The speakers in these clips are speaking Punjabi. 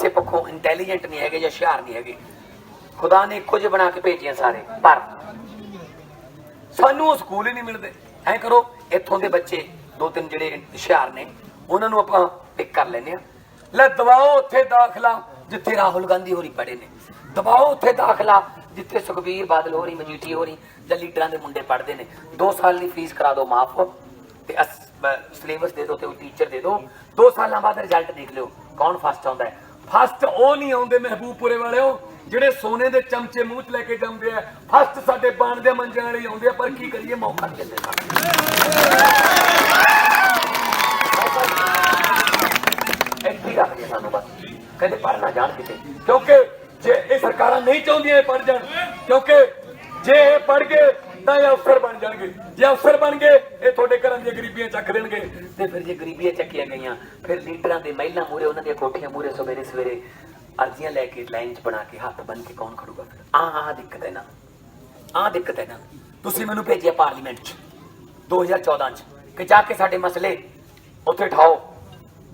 ਕਿਸੇ ਪੱਖੋਂ ਇੰਟੈਲੀਜੈਂਟ ਨਹੀਂ ਹੈਗੇ ਜਾਂ ਹੁਸ਼ਿਆਰ ਨਹੀਂ ਹੈਗੇ। ਖੁਦਾ ਨੇ ਇੱਕੋ ਜਿਹੇ ਬਣਾ ਕੇ ਭੇਜੀਆਂ ਸਾਰੇ, ਪਰ ਸਾਨੂੰ ਸਕੂਲ ਹੀ ਨਹੀਂ ਮਿਲਦੇ। ਐ ਕਰੋ, ਇੱਥੋਂ ਦੇ ਬੱਚੇ ਦੋ ਤਿੰਨ ਜਿਹੜੇ ਹੁਸ਼ਿਆਰ ਨੇ, ਉਹਨਾਂ ਨੂੰ ਆਪਾਂ ਪਿਕ ਕਰ ਲੈਨੇ ਆ ਲੈ ਦਵਾਓ ਉੱਥੇ ਦਾਖਲਾ ਜਿੱਥੇ ਰਾਹੁਲ ਗਾਂਧੀ ਹੋਰੀ ਪੜੇ ਨੇ। ਦਵਾਓ ਉੱਥੇ ਦਾਖਲਾ ਜਿੱਥੇ ਸੁਖਬੀਰ ਬਾਦਲ ਹੋਰੀ ਮਜੀਠੀ ਹੋਰੀ ਜਾਂ ਲੀਡਰਾਂ ਦੇ ਮੁੰਡੇ ਪੜਦੇ ਨੇ। 2 ਸਾਲ ਦੀ ਫੀਸ ਕਰਾ ਦਿਓ, ਮਾਫ ਤੇ ਸਿਲੇਬਸ ਦੇ ਦਿਓ ਤੇ ਉਹ ਟੀਚਰ ਦੇ ਦਿਓ। 2 ਸਾਲਾਂ ਬਾਅਦ ਰਿਜ਼ਲਟ ਦੇਖ ਲਿਓ, ਕੌਣ ਫਸਟ ਆਉਂਦਾ ਹੈ? ਫਸਟ ਉਹ ਨਹੀਂ ਆਉਂਦੇ ਮਹਿਬੂਬਪੁਰੇ ਵਾਲਿਓ, ਜਿਹੜੇ ਸੋਨੇ ਦੇ ਚਮਚੇ ਮੂੰਹ 'ਚ ਲੈ ਕੇ ਜਾਂਦੇ ਆ। ਫਸਟ ਸਾਡੇ ਬਾਣ ਦੇ ਮੰਜਣ ਵਾਲੇ ਆਉਂਦੇ ਆ, ਪਰ ਕੀ ਕਰੀਏ, ਮੌਕਾ ਨਹੀਂ ਦਿੰਦੇ ਸਾਨੂੰ ਇੱਥੇ ਹੀ ਰੱਖਦੇ ਸਾਨੂੰ ਬਸ। ਕਹਿੰਦੇ ਪੜ੍ਹਨਾ ਜਾਣ ਕਿਤੇ। ਕਿਉਂਕਿ ਜੇ ਇਹ ਸਰਕਾਰਾਂ ਨਹੀਂ ਚਾਹੁੰਦੀਆਂ ਇਹ ਪੜ੍ਹ ਜਾਣ, ਕਿਉਂਕਿ ਜੇ ਇਹ ਪੜ੍ਹ ਕੇ ਤਾਂ ਇਹ ਅਫਸਰ ਬਣ ਜਾਣਗੇ। ਜੇ ਅਫਸਰ ਬਣ ਗਏ ਇਹ ਤੁਹਾਡੇ ਘਰਾਂ ਦੀਆਂ ਗਰੀਬੀਆਂ ਚੱਕ ਦੇਣਗੇ। ਤੇ ਫਿਰ ਜੇ ਗਰੀਬੀਆਂ ਚੱਕੀਆਂ ਗਈਆਂ ਫਿਰ ਲੀਡਰਾਂ ਦੇ ਮਹਿਲਾ ਮੂਰੇ ਉਹਨਾਂ ਦੀਆਂ ਕੋਠੀਆਂ ਮੂਰੇ ਸਵੇਰੇ ਸਵੇਰੇ ਅਰਜ਼ੀਆਂ ਲੈ ਕੇ ਲਾਈਨ 'ਚ ਬਣਾ ਕੇ ਹੱਥ ਬੰਨ ਕੇ ਕੌਣ ਖੜੂਗਾ ਫਿਰ? ਆਹ ਆਹ ਦਿੱਕਤ ਹੈ ਨਾ। ਆਹ ਦਿੱਕਤ ਹੈ ਨਾ। ਤੁਸੀਂ ਮੈਨੂੰ ਭੇਜਿਆ ਪਾਰਲੀਮੈਂਟ 'ਚ 2014 'ਚ ਕਿ ਜਾ ਕੇ ਸਾਡੇ ਮਸਲੇ ਉੱਥੇ ਠਾਓ।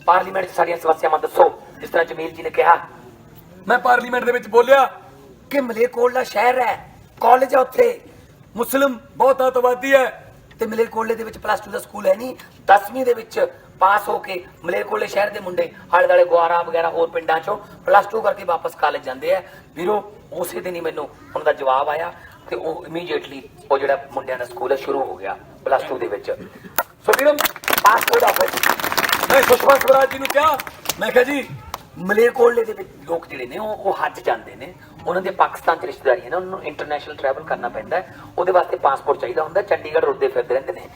ਪਾਰਲੀਮੈਂਟ 'ਚ ਸਾਡੀਆਂ ਸਮੱਸਿਆਵਾਂ ਦੱਸੋ। ਜਿਸ ਤਰ੍ਹਾਂ ਜਮੀਲ ਜੀ ਨੇ ਕਿਹਾ। ਮੈਂ ਪਾਰਲੀਮੈਂਟ ਦੇ ਵਿੱਚ ਬੋਲਿਆ ਕਿ ਮਲੇਰਕੋਟਲਾ ਸ਼ਹਿਰ ਹੈ ਕਾਲਜ ਹੈ ਉੱਥੇ। ਮੁਸਲਮ ਬਹੁਤ ਆਤਵਾਦੀ ਹੈ। ਤੇ ਮਲੇਰਕੋਟਲੇ ਦੇ ਵਿੱਚ ਪਲੱਸ 2 ਦਾ ਸਕੂਲ ਹੈ ਨਹੀਂ। 10ਵੀਂ ਦੇ ਵਿੱਚ ਪਾਸ ਹੋ ਕੇ ਮਲੇਰਕੋਟਲੇ ਸ਼ਹਿਰ ਦੇ ਮੁੰਡੇ ਹਾਲੇ ਦਾਲੇ ਗੁਆਰਾ ਵਗੈਰਾ ਹੋਰ ਪਿੰਡਾਂ ਚੋਂ ਪਲੱਸ 2 ਕਰਕੇ ਵਾਪਸ ਕਾਲਜ ਜਾਂਦੇ ਆ। ਵੀਰੋ, ਉਸੇ ਦਿਨ ਹੀ ਮੈਨੂੰ ਉਹਨਾਂ ਦਾ ਜਵਾਬ ਆਇਆ ਤੇ ਉਹ ਇਮੀਡੀਏਟਲੀ ਉਹ ਜਿਹੜਾ ਮੁੰਡਿਆਂ ਦਾ ਸਕੂਲ ਹੈ, ਸ਼ੁਰੂ ਹੋ ਗਿਆ ਪਲੱਸ 2 ਦੇ ਵਿੱਚ। ਸੋ ਵੀਰੋ ਪਾਸਪੋਰਟ ਆਫਿਸ ਮੈਂ ਸੁਸ਼ਮਾ ਸਵਰਾਜ ਜੀ ਨੂੰ ਕਿਹਾ, ਮੈਂ ਕਿਹਾ ਜੀ ਮਲੇਰਕੋਟਲੇ ਦੇ ਵਿੱਚ ਲੋਕ ਜਿਹੜੇ ਨੇ ਉਹ ਉਹ ਹੱਜ ਜਾਂਦੇ ਨੇ। ਉਹਨਾਂ ਦੇ ਪਾਕਿਸਤਾਨ ਚ ਰਿਸ਼ਤੇਦਾਰੀ ਹੈ ਨਾ, ਉਹਨਾਂ ਨੂੰ ਇੰਟਰਨੈਸ਼ਨਲ ਟਰੈਵਲ ਕਰਨਾ ਪੈਂਦਾ ਉਹਦੇ ਵਾਸਤੇ ਪਾਸਪੋਰਟ ਚਾਹੀਦਾ ਹੁੰਦਾ, ਚੰਡੀਗੜ੍ਹ ਰੁੱਦੇ ਫਿਰਦੇ ਰਹਿੰਦੇ ਨੇ।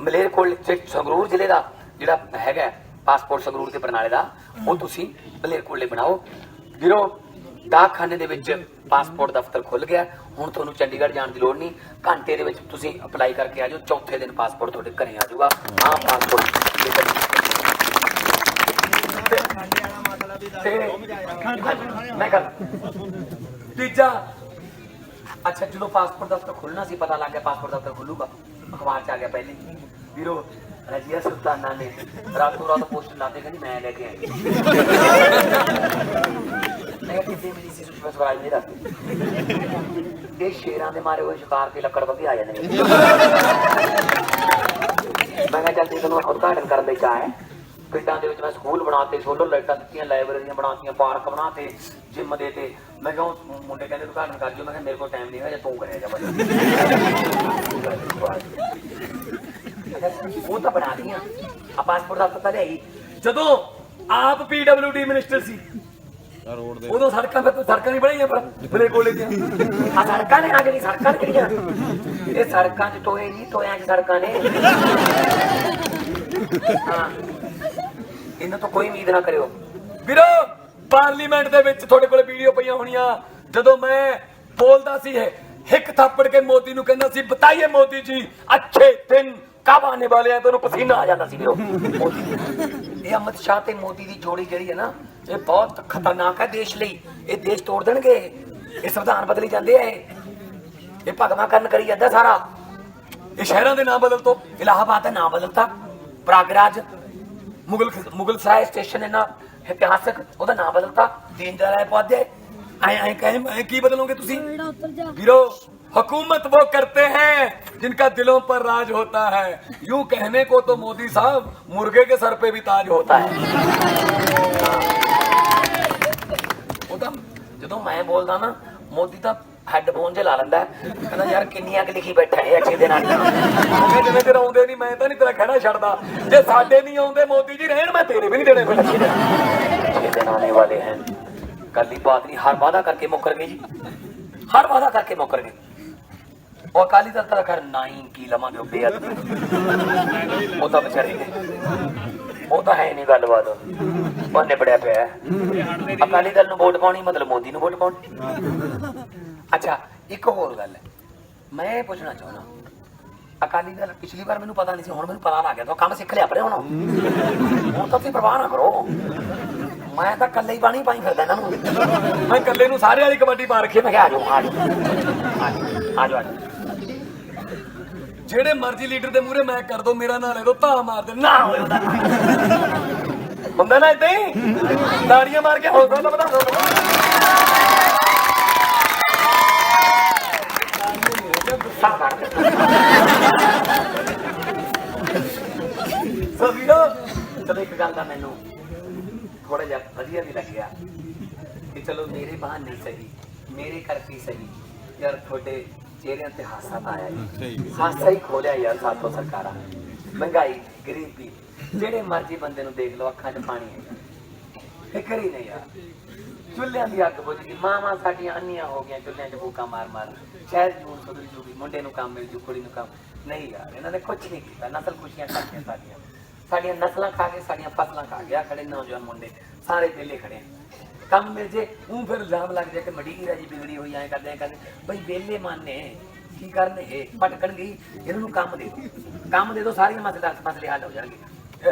ਮਲੇਰਕੋਟਲੇ ਚ ਸੰਗਰੂਰ ਜ਼ਿਲ੍ਹੇ ਦਾ ਜਿਹੜਾ ਹੈਗਾ ਪਾਸਪੋਰਟ ਸੰਗਰੂਰ ਤੇ ਬਰਨਾਲੇ ਦਾ, ਉਹ ਤੁਸੀਂ ਮਲੇਰਕੋਟਲੇ ਬਣਾਓ। ਵੀਰੋ ਡਾਕਖਾਨੇ ਦੇ ਵਿੱਚ ਪਾਸਪੋਰਟ ਦਫ਼ਤਰ ਖੁੱਲ ਗਿਆ ਹੁਣ ਤੁਹਾਨੂੰ ਚੰਡੀਗੜ੍ਹ ਜਾਣ ਦੀ ਲੋੜ ਨਹੀਂ। ਘੰਟੇ ਦੇ ਵਿੱਚ ਤੁਸੀਂ ਅਪਲਾਈ ਕਰਕੇ ਆ ਜਾਓ। ਚੌਥੇ ਦਿਨ ਪਾਸਪੋਰਟ ਤੁਹਾਡੇ ਘਰੇ ਆ ਜਾਊਗਾ। ਆਹ ਪਾਸਪੋਰਟ ਤੇ ਮੈਂ ਕਰ ਤੀਜਾ। ਅੱਛਾ, ਜਦੋਂ ਪਾਸਪੋਰਟ ਦਫ਼ਤਰ ਖੁੱਲਣਾ ਸੀ, ਪਤਾ ਲੱਗ ਗਿਆ ਪਾਸਪੋਰਟ ਦਫ਼ਤਰ ਖੁੱਲੂਗਾ। ਅਖਬਾਰ ਚ ਆ ਗਿਆ ਪਹਿਲੇ। ਵੀਰੋ, ਰਜੀਆ ਸੁਲਤਾਨਾ ਨੇ ਰਾਤੋਂ ਰਾਤ ਪੋਸਟ ਲਾ ਦੇ ਕਹਿੰਦੀ ਮੈਂ ਲੈ ਕੇ ਆਈ। ਮੈਂ ਕਿਤੇ ਮੇਰੀ ਸੀ ਸੁਸ਼ਮਾ ਸਵਰਾਜ ਨਹੀਂ ਰੱਖਦੀ ਇਹ ਸ਼ੇਰਾਂ ਦੇ ਮਾਰੇ ਹੋਏ ਸ਼ਿਕਾਰ ਤੇ ਲੱਕੜ ਵੱਗੇ ਆ ਜਾਂਦੇ ਨੇ। ਮੈਂ ਕਿਹਾ, ਚੱਲ ਤੈਨੂੰ ਉਦਘਾਟਨ ਕਰਨ ਦੇ ਚਾਹ ਹੈ। ਪਿੰਡਾਂ ਦੇ ਵਿੱਚ ਮੈਂ ਸਕੂਲ ਬਣਾਤੇ ਸੋਲਰ ਲਾਈਟਾਂ ਦਿੱਤੀਆਂ ਲਾਇਬ੍ਰੇਰੀਆਂ ਬਣਾਤੀਆਂ ਪਾਰਕ ਬਣਾਤੇ ਜਿਮ ਦੇ ਤੇ। ਮੈਂ ਕਿਹਾ ਮੁੰਡੇ ਕਹਿੰਦੇ ਉਦਘਾਟਨ ਕਰ ਜਿਓ ਮੈਂ ਕਿਹਾ ਮੇਰੇ ਕੋਲ ਟਾਈਮ ਨਹੀਂ ਹੈ ਜਾਂ ਤੂੰ ਕਰਿਆ ਜਾ ਉਹ ਤਾਂ ਬਣਾ ਦੀਆਂ ਆ ਪਾਸਪੋਰਟ ਦਾ ਪਤਾ ਲਿਆਈ। ਜਦੋਂ ਆਪ ਪੀਡਬਲਯੂਡੀ ਮਿਨਿਸਟਰ ਸੀ ਰੋਡ ਦੇ ਉਦੋਂ ਸੜਕਾਂ ਤੇ ਸੜਕਾਂ ਨਹੀਂ ਬਣਾਈਆਂ ਪਰ ਮੇਰੇ ਕੋਲੇ ਦੀਆਂ ਆ ਸੜਕਾਂ ਨੇ ਆ ਜਿਹੜੀ ਸੜਕਾਂ ਕਿਹੜੀਆਂ? ਇਹ ਸੜਕਾਂ 'ਚ ਟੋਏ ਨਹੀਂ ਟੋਇਆਂ 'ਚ ਸੜਕਾਂ ਨੇ। ਹਾਂ। ਇਹਨਾਂ ਤੋਂ ਕੋਈ ਉਮੀਦ ਨਾ ਕਰਿਓ। ਵੀਰੋ ਪਾਰਲੀਮੈਂਟ ਦੇ ਵਿੱਚ ਤੁਹਾਡੇ ਕੋਲੇ ਵੀਡੀਓ ਪਈਆਂ ਹੋਣੀਆਂ। ਜਦੋਂ ਮੈਂ ਬੋਲਦਾ ਸੀ ਇਹ ਹਿੱਕ ਥੱਪੜ ਕੇ ਮੋਦੀ ਨੂੰ ਕਹਿੰਦਾ ਸੀ ਬਤਾਈਏ ਮੋਦੀ ਜੀ ਅੱਛੇ ਦਿਨ ਕਬ ਆਨੇ ਵਾਲੇ ਆ? ਤੁਹਾਨੂੰ ਪਸੀਨਾ ਆ ਜਾਂਦਾ ਸੀ ਵੀਰੋ। ਮੋਦੀ ਇਹ ਅਮਿਤ ਸ਼ਾਹ ਤੇ ਮੋਦੀ ਦੀ ਜੋੜੀ ਜਿਹੜੀ ਹੈ ਨਾ ਇਹ ਬਹੁਤ ਖਤਰਨਾਕ ਹੈ ਦੇਸ਼ ਲਈ। ਇਹ ਦੇਸ਼ ਤੋੜ ਦੇਣਗੇ। ਇਹ ਸੰਵਿਧਾਨ ਬਦਲੀ ਜਾਂਦੇ ਆ ਇਹ। ਇਹ ਭਗਵਾ ਕਰਨ ਕਰੀ ਜਾਂਦਾ ਸਾਰਾ। ਇਹ ਸ਼ਹਿਰਾਂ ਦੇ ਨਾਮ ਬਦਲ ਤੋਂ। ਇਲਾਹਾਬਾਦ ਦਾ ਨਾਮ ਬਦਲਤਾ। ਪ੍ਰਾਗਰਾਜ ਮੁਗਲ ਮੁਗਲ ਸਰਾਏ ਸਟੇਸ਼ਨ ਹੈ ਨਾ ਇਤਿਹਾਸਕ ਉਹਦਾ ਨਾਮ ਬਦਲਤਾ ਦੀਨ ਦਇਆਲ ਉਪਾਧਿਆਏ। ਆਏ ਆਏ ਕਹੇ ਆਏ ਕੀ ਬਦਲੋਗੇ ਤੁਸੀਂ? बेड़ा उतर जा वीरो हुकूमत वो करते हैं जिनका दिलों पर राज होता है यूं कहने को तो मोदी साहब मुर्गे के सर पे भी ताज होता है ਉਹ ਤਾਂ ਜਦੋਂ ਮੈਂ ਬੋਲਦਾ ਨਾ ਮੋਦੀ ਤਾਂ ਹੈੱਡਫੋਨ 'ਚ ਲਾ ਲੈਂਦਾ ਕਹਿੰਦਾ ਯਾਰ ਕਿੰਨੀ ਅੱਗ ਲਿਖੀ ਬੈਠਾ ਇਹ ਅੱਛੇ ਦੇ ਨਾਲ ਮੈਂ ਜਿਵੇਂ ਤੇਰਾ ਆਉਂਦੇ ਨਹੀਂ ਮੈਂ ਤਾਂ ਨਹੀਂ ਤੇਰਾ ਖੜਾ ਛੱਡਦਾ। ਜੇ ਸਾਡੇ ਨਹੀਂ ਆਉਂਦੇ ਮੋਦੀ ਜੀ ਰਹਿਣ ਮੈਂ ਤੇਰੇ ਵੀ ਨਹੀਂ ਦੇਣੇ ਫਿਰ। ਅੱਛੇ ਦਿਨ ਆਉਣੇ ਵਾਲੇ ਹਨ। ਕੱਲੀ ਬਾਤ ਨਹੀਂ ਹਰ ਵਾਦਾ ਕਰਕੇ ਮੁੱਕਰ ਗਏ ਜੀ। ਹਰ ਵਾਦਾ ਕਰਕੇ ਮੁੱਕਰ ਗਏ ਉਹ ਅਕਾਲੀ ਦਲ ਤਾਂ ਖੈਰ ਨਹੀਂ ਕੀ ਲਵਾਂਗੇ ਉਹ ਬੇਅਦ ਉਹ ਤਾਂ ਵਿਚਾਰੇ ਨੇ। ਉਹ ਤਾਂ ਹੈ ਨਹੀਂ ਗੱਲਬਾਤ। ਉਹ ਨਿਬੜਿਆ ਪਿਆ ਅਕਾਲੀ ਦਲ ਨੂੰ ਵੋਟ ਪਾਉਣੀ ਮਤਲਬ ਮੋਦੀ ਨੂੰ ਵੋਟ ਪਾਉਣੀ। ਅੱਛਾ, ਇੱਕ ਹੋਰ ਗੱਲ ਹੈ। ਮੈਂ ਪੁੱਛਣਾ ਚਾਹੁੰਦਾ ਅਕਾਲੀ ਦਲ ਪਿਛਲੀ ਵਾਰ ਮੈਨੂੰ ਪਤਾ ਨਹੀਂ ਸੀ, ਹੁਣ ਮੈਨੂੰ ਪਤਾ ਲੱਗ ਗਿਆ, ਤਾਂ ਕੰਮ ਸਿੱਖ ਲਿਆ ਪਰੇ ਹੁਣ। ਹੁਣ ਤਾਂ ਤੁਸੀਂ ਪਰਵਾਹ ਨਾ ਕਰੋ। ਮੈਂ ਤਾਂ ਕੱਲੇ ਹੀ ਬਾਣੀ ਪਾਈ ਫਿਰਦਾ ਇਹਨਾਂ ਨੂੰ। ਮੈਂ ਕੱਲੇ ਨੂੰ ਸਾਰੇ ਵਾਲੀ ਕਬੱਡੀ ਪਾ ਰੱਖੀ, ਮੈਂ ਕਿਹਾ, ਆ ਜਾਓ ਆ ਜਾਓ ਆ ਜਾਓ ਆ ਜਾਓ ਜਿਹੜੇ ਮਰਜ਼ੀ ਲੀਡਰ ਦੇ ਮੂਹਰੇ ਮੈਂ ਕਰ ਦੋ ਮੇਰਾ ਨਾਂ ਲੈ ਦੋ ਤਾਂ ਮਾਰ ਦੇ। ਨਾ ਹੋਏ ਉਹਦਾ ਹੁੰਦਾ ਨਾ ਇਦਾਂ ਹੀ? ਤਾੜੀਆਂ ਮਾਰ ਕੇ ਹੌਸਲਾ ਵਧਾ ਦੋ। ਗੁੱਸਾ ਕਰ ਸੋ ਵੀਰੋ ਚਲੋ ਇੱਕ ਗੱਲ ਦਾ ਮੈਨੂੰ ਥੋੜਾ ਜਿਹਾ ਵਧੀਆ ਵੀ ਲੱਗਿਆ ਕਿ ਚਲੋ ਮੇਰੇ ਬਹਾਨੇ ਸਹੀ ਮੇਰੇ ਕਰਕੇ ਸਹੀ ਯਾਰ ਤੁਹਾਡੇ ਚਿਹਰਿਆਂ ਤੇ ਹਾਸਾ ਤਾਂ ਆਇਆ ਜੀ ਹਾਸਾ ਹੀ ਖੋਲਿਆ ਯਾਰ ਸਾਥੋਂ ਸਰਕਾਰਾਂ। ਮਹਿੰਗਾਈ ਗਰੀਬੀ ਜਿਹੜੇ ਮਰਜ਼ੀ ਬੰਦੇ ਨੂੰ ਦੇਖ ਲਓ ਅੱਖਾਂ 'ਚ ਪਾਣੀ ਹੈ। ਫਿਕਰ ਹੀ ਨਹੀਂ ਯਾਰ। ਚੁੱਲ੍ਹਿਆਂ ਦੀ ਅੱਗ ਬੁਝ ਗਈ। ਮਾਵਾਂ ਸਾਡੀਆਂ ਅੰਨੀਆਂ ਹੋ ਗਈਆਂ ਚੁੱਲ੍ਹਿਆਂ 'ਚ ਫੂਕਾਂ ਮਾਰ ਮਾਰ। ਸ਼ਹਿਰ ਜੂਨ ਸੁਧਰ ਜੂਗੀ ਮੁੰਡੇ ਨੂੰ ਕੰਮ ਮਿਲ ਜੂ ਕੁੜੀ ਨੂੰ ਕੰਮ। ਨਹੀਂ ਯਾਰ ਇਹਨਾਂ ਨੇ ਕੁਝ ਨਹੀਂ ਕੀਤਾ ਨਸਲ ਖੁਸ਼ੀਆਂ ਖਾਤੀਆਂ ਸਾਡੀਆਂ। ਸਾਡੀਆਂ ਨਸਲਾਂ ਖਾ ਕੇ ਸਾਡੀਆਂ ਫਸਲਾਂ ਖਾ ਗਿਆ ਖੜੇ ਨੌਜਵਾਨ ਮੁੰਡੇ ਸਾਰੇ ਵਿਹਲੇ ਖੜੇ ਕੰਮ ਮਿਲ ਜੇ ਉਹ ਫਿਰ ਇਲਜ਼ਾਮ ਲੱਗ ਜਾਏ ਕਿ ਮੜੀ ਰਾਜੀ ਬਿਗੜੀ ਹੋਈ ਐ ਕਰਦੇ ਐ ਕਰਦੇ। ਬਈ ਵਿਹਲੇ ਮਾਨੇ ਕੀ ਕਰਨ ਇਹ ਭਟਕਣਗੇ ਹੀ, ਇਹਨਾਂ ਨੂੰ ਕੰਮ ਦੇ ਦਿਓ। ਕੰਮ ਦੇ ਦਿਓ ਸਾਰੀਆਂ ਮਸਲੇ ਮਸਲੇ ਹੱਲ ਹੋ ਜਾਣਗੇ।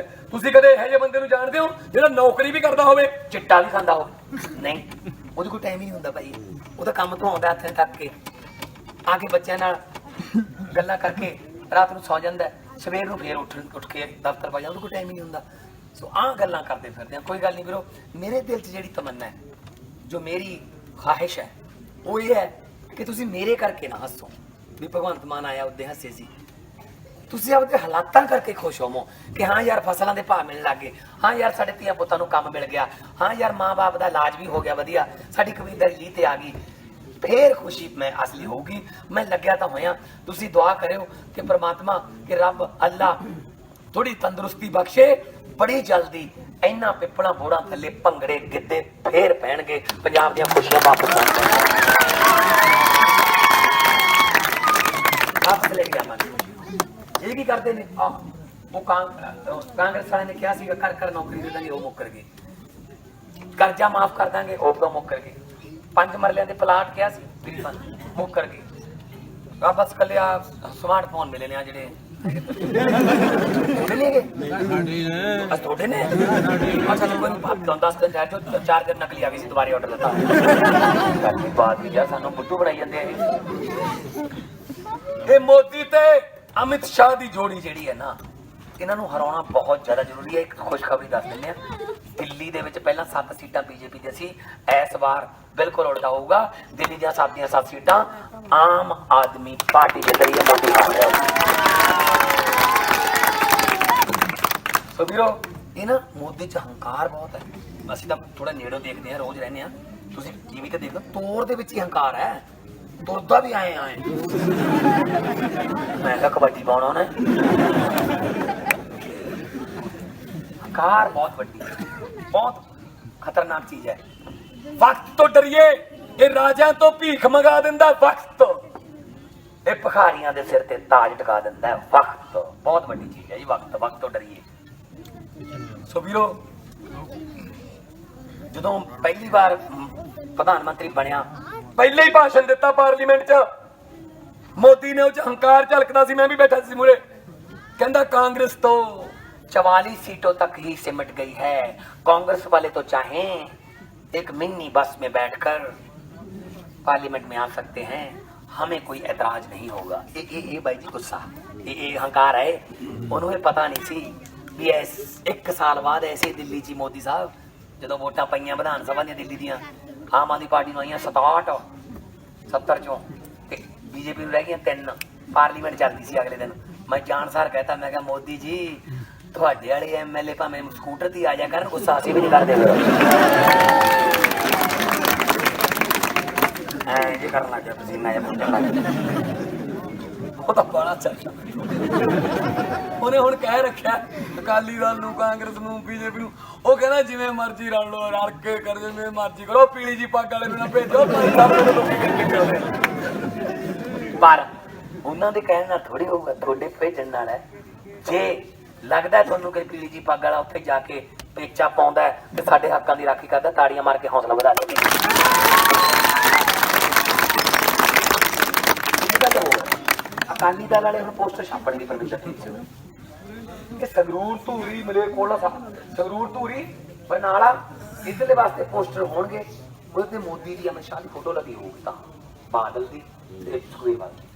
ਤੁਸੀਂ ਕਦੇ ਇਹੋ ਜਿਹੇ ਬੰਦੇ ਨੂੰ ਜਾਣਦੇ ਹੋ ਜਿਹੜਾ ਨੌਕਰੀ ਵੀ ਕਰਦਾ ਹੋਵੇ, ਚਿੱਟਾ ਵੀ ਖਾਂਦਾ ਹੋਵੇ? ਨਹੀਂ। ਉਹਦੇ ਕੋਲ ਟਾਈਮ ਹੀ ਨਹੀਂ ਹੁੰਦਾ ਭਾਈ। ਉਹਦਾ ਕੰਮ ਤੋਂ ਆਉਂਦਾ ਹੱਥਾਂ ਤੱਕ ਕੇ। ਆ ਕੇ ਬੱਚਿਆਂ ਨਾਲ ਗੱਲਾਂ ਕਰਕੇ ਰਾਤ ਨੂੰ ਸੌ ਜਾਂਦਾ ਸਵੇਰ ਨੂੰ ਫੇਰ ਉੱਠ ਉੱਠ ਕੇ ਦਫ਼ਤਰ ਪਾ ਜਾਂਦਾ, ਉਹਦੇ ਕੋਲ ਟਾਈਮ ਹੀ ਨਹੀਂ ਹੁੰਦਾ। ਸੋ ਆਹ ਗੱਲਾਂ ਕਰਦੇ ਫਿਰਦੇ ਆ। ਕੋਈ ਗੱਲ ਨਹੀਂ ਵੀਰੋ, ਮੇਰੇ ਦਿਲ 'ਚ ਜਿਹੜੀ ਤਮੰਨਾ ਹੈ, ਜੋ ਮੇਰੀ ਖਾਹਿਸ਼ ਹੈ, ਉਹ ਇਹ ਹੈ ਕਿ ਤੁਸੀਂ ਮੇਰੇ ਕਰਕੇ ਨਾ ਹੱਸੋ। ਵੀ ਭਗਵੰਤ ਮਾਨ ਆਇਆ, ਉਹਦੇ ਹੱਸੇ ਸੀ। ਤੁਸੀਂ ਆਪਦੇ ਹਾਲਾਤਾਂ ਕਰਕੇ ਖੁਸ਼ ਹੋਵੋ ਕਿ ਹਾਂ ਯਾਰ ਫਸਲਾਂ ਦੇ ਭਾਅ ਮਿਲਣ ਲੱਗੇ ਹਾਂ ਯਾਰ ਸਾਡੇ ਧੀਆਂ ਪੁੱਤਾਂ ਨੂੰ ਕੰਮ ਮਿਲ ਗਿਆ, ਹਾਂ ਯਾਰ ਮਾਂ-ਬਾਪ ਦਾ ਇਲਾਜ ਵੀ ਹੋ ਗਿਆ ਵਧੀਆ, ਸਾਡੀ ਕਬੀਲਦਾਰੀ ਲੀਹ ਤੇ ਆ ਗਈ, ਫੇਰ ਖੁਸ਼ੀ ਮੈਂ ਅਸਲੀ ਹੋਊਗੀ, ਮੈਂ ਲੱਗਿਆ ਤਾਂ ਹੋਇਆ, ਤੁਸੀਂ ਦੁਆ ਕਰਿਓ ਕਿ ਪ੍ਰਮਾਤਮਾ, ਕਿ ਰੱਬ ਅੱਲਾ ਥੋੜੀ ਤੰਦਰੁਸਤੀ ਬਖਸ਼ੇ, ਬੜੀ ਜਲਦੀ ਇਹਨਾਂ ਪਿੱਪਲਾਂ ਬੋੜਾਂ ਥੱਲੇ ਭੰਗੜੇ ਗਿੱਧੇ ਫੇਰ ਪੈਣਗੇ, ਪੰਜਾਬ ਦੀਆਂ ਖੁਸ਼ੀਆਂ ਵਾਪਸ ਆਉਣਗੀਆਂ ਵਾਪਸ ਲੈ ਗਿਆ ਮਨ ਕਰਦੇ ਨੇ। ਆ ਉਹ ਕਾਂਗਰਸ ਵਾਲਿਆਂ ਨੇ ਕਿਹਾ ਸੀਗਾ, ਕਰ ਕਰ ਨੌਕਰੀ ਦੇ ਦਾਂਗੇ ਉਹ ਮੁੱਕਰ ਗਏ। ਕਰਜ਼ਾ ਮਾਫ ਕਰ ਦਾਂਗੇ, ਉਹ ਤਾਂ ਮੁੱਕਰ ਗਏ? ਪੰਜ ਮਰਲਿਆਂ ਦੇ ਪਲਾਟ ਕਿਹਾ ਸੀ ਗਰੀਬਾਂ ਮੁੱਕਰ ਗਏ। ਆ ਬਸ ਕੱਲੇ ਆ ਸਮਾਰਟਫੋਨ ਮਿਲੇ ਨੇ ਆ ਜਿਹੜੇ ਮਿਲੇ ਗਏ ਬਸ ਤੁਹਾਡੇ ਨੇ? ਅੱਛਾ ਲੋਕਾਂ ਨੂੰ ਭਾਪ ਤੋਂ 10 ਦਿਨ ਜੋ ਚਾਰ ਦਿਨ ਨਕਲੀ ਆ ਗਈ ਸੀ, ਦੁਬਾਰੇ ਆਰਡਰ ਦਿੱਤਾ। ਗੱਲ ਬਾਤ ਵੀ ਯਾਰ ਸਾਨੂੰ ਬੁੱਧੂ ਬਣਾਈ ਜਾਂਦੇ ਆ ਇਹ ਮੋਦੀ ਤੇ ਅਮਿਤ ਸ਼ਾਹ ਦੀ ਜੋੜੀ ਜਿਹੜੀ ਹੈ ਨਾ, ਇਹਨਾਂ ਨੂੰ ਹਰਾਉਣਾ ਬਹੁਤ ਜ਼ਿਆਦਾ ਜ਼ਰੂਰੀ ਹੈ। ਇੱਕ ਖੁਸ਼ਖਬਰੀ ਦੱਸ ਦਿੰਦੇ ਆ ਦਿੱਲੀ ਦੇ ਵਿੱਚ ਪਹਿਲਾਂ 7 ਸੀਟਾਂ ਬੀਜੇਪੀ ਦੀਆਂ ਸੀ। ਇਸ ਵਾਰ ਬਿਲਕੁਲ ਉਲਟਾ ਹੋਊਗਾ। ਦਿੱਲੀ ਦੀਆਂ ਸੱਤ ਦੀਆਂ 7 ਸੀਟਾਂ ਆਮ ਆਦਮੀ ਪਾਰਟੀ ਦੇ ਜ਼ਰੀਏ ਮੋਦੀ ਹਾਰ ਰਿਹਾ ਸੋ ਵੀਰੋ, ਇਹ ਨਾ ਮੋਦੀ ਚ ਹੰਕਾਰ ਬਹੁਤ ਹੈ। ਅਸੀਂ ਤਾਂ ਥੋੜਾ ਨੇੜੋਂ ਦੇਖਦੇ ਆ ਰੋਜ਼ ਰਹਿੰਦੇ ਆ ਤੁਸੀਂ ਟੀਵੀ ਤੇ ਲਓ, ਤੋਰ ਦੇ ਵਿੱਚ ਹੀ ਹੰਕਾਰ ਹੈ। ਤੁਰਦਾ ਵੀ ਆਏ ਆਏ ਮੈਂ ਕਿਹਾ ਕਬੱਡੀ ਪਾਉਣਾ ਉਹਨੇ। ਹੰਕਾਰ ਬਹੁਤ ਵੱਡੀ ਬਹੁਤ ਖਤਰਨਾਕ ਚੀਜ਼ ਹੈ। ਵਕਤ ਤੋਂ ਡਰੀਏ, ਇਹ ਰਾਜਾਂ ਤੋਂ ਭੀਖ ਮੰਗਾ ਦਿੰਦਾ ਵਕਤ ਇਹ ਭਖਾਰੀਆਂ ਦੇ ਸਿਰ ਤੇ ਤਾਜ ਟਿਕਾ ਦਿੰਦਾ ਵਕਤ ਬਹੁਤ ਵੱਡੀ ਚੀਜ਼ ਹੈ ਜੀ, ਵਕਤ ਵਕਤ ਤੋਂ ਡਰੀਏ। ਸੋ ਵੀਰੋ, ਜਦੋਂ ਪਹਿਲੀ ਵਾਰ ਪ੍ਰਧਾਨ ਮੰਤਰੀ ਬਣਿਆ पहले ही भाषण दिता पार्लीमेंट 'ਚ। मोदी ने हंकार झलकता ਹੰਕਾਰ ਝਲਕਦਾ ਸੀ ਮੈਂ ਵੀ ਬੈਠਾ ਸੀ ਮੂਰੇ ਕਹਿੰਦਾ ਕਾਂਗਰਸ सीटों तक ही सिमट गई है कांग्रेस वाले तो चाहे एक मिनी बस में बैठकर पार्लियामेंट में आ सकते हैं हमें कोई ऐतराज नहीं होगा ए, ए, ए भाई जी गुस्सा ए, ए हंकार है उन्होंने पता नहीं सी भी एक साल बाद ऐसे दिल्ली जी मोदी साहब जो वोटा पाइया विधानसभा दिल्ली दिया ਆਮ ਆਦਮੀ ਪਾਰਟੀ ਨੂੰ ਆਈਆਂ 67 70 ਚੋਂ ਤੇ ਬੀਜੇਪੀ ਨੂੰ ਰਹਿ ਗਈਆਂ ਤਿੰਨ। ਪਾਰਲੀਮੈਂਟ ਚੱਲਦੀ ਸੀ ਅਗਲੇ ਦਿਨ। ਮੈਂ ਜਾਣਸਾਰ ਕਹਤਾ, ਮੈਂ ਕਿਹਾ, ਮੋਦੀ ਜੀ, ਤੁਹਾਡੇ ਵਾਲੇ ਐਮਐਲਏ ਭਾਵੇਂ ਸਕੂਟਰ ਦੀ ਆ ਜਾ ਕਰਨ, ਗੁੱਸਾ ਅਸੀਂ ਵੀ ਨਹੀਂ ਕਰਦੇ। ਐ ਜੇ ਕਰਨ ਲੱਗ ਗਿਆ ਪਸੀਨਾ ਜਿਹਾ ਪੁੱਜਣ ਲੱਗ ਗਿਆ। ਉਹ ਤਾਂ ਬੜਾ ਚੱਲਦਾ ਉਹਨੇ ਹੁਣ ਕਹਿ ਰੱਖਿਆ, ਅਕਾਲੀ ਦਲ ਨੂੰ, ਕਾਂਗਰਸ ਨੂੰ, ਬੀਜੇਪੀ ਨੂੰ। ਉਹ ਕਹਿੰਦਾ, ਜਿਵੇਂ ਮਰਜ਼ੀ ਰਲ ਲਓ, ਰਲ ਕੇ ਕਰ, ਜਿਵੇਂ ਮਰਜ਼ੀ ਕਰੋ। ਪੀਲੀ ਜੀ ਪੱਗ ਵਾਲੇ ਨੂੰ ਨਾ ਭੇਜੋ, ਭਾਈ ਸਾਹਿਬ ਨੂੰ ਲੋਕੀ ਕਿੱਥੇ ਕਰਦੇ ਪਰ ਉਹਨਾਂ ਦੇ ਕਹਿਣ ਨਾਲ ਥੋੜੀ ਹੋਊਗਾ, ਤੁਹਾਡੇ ਭੇਜਣ ਨਾਲ ਹੈ। ਜੇ ਲੱਗਦਾ ਤੁਹਾਨੂੰ ਕਿ ਪੀਲੀ ਜੀ ਪੱਗ ਵਾਲਾ ਉੱਥੇ ਜਾ ਕੇ ਪੇਚਾ ਪਾਉਂਦਾ ਤੇ ਸਾਡੇ ਹੱਕਾਂ ਦੀ ਰਾਖੀ ਕਰਦਾ, ਤਾੜੀਆਂ ਮਾਰ ਕੇ ਹੌਸਲਾ ਵਧਾ ਲਓ। ਇਹ ਗੱਲ ਹੋਰ ਹੈ। ਅਕਾਲੀ ਦਲ ਵਾਲੇ ਹੁਣ ਪੋਸਟਰ ਛਾਪਣ ਦੀ ਪਰਮਿਸ਼ਨ ਦੇ ਦਿੱਤੀ ਕਿ ਸੰਗਰੂਰ ਧੂਰੀ ਮਲੇ ਕੋਲਾ ਸੰਗਰੂਰ ਧੂਰੀ, ਬਰਨਾਲਾ, ਇਧਰਲੇ ਵਾਸਤੇ ਪੋਸਟਰ ਹੋਣਗੇ। ਉਹਦੇ ਤੇ ਮੋਦੀ ਦੀ, ਅਮਿਤ ਸ਼ਾਹ ਦੀ ਫੋਟੋ ਲੱਗੀ ਹੋਊਗੀ ਤਾਂ। ਬਾਦਲ ਦੀ ਤੇ ਸੁਖਬੀਰ ਦੀ।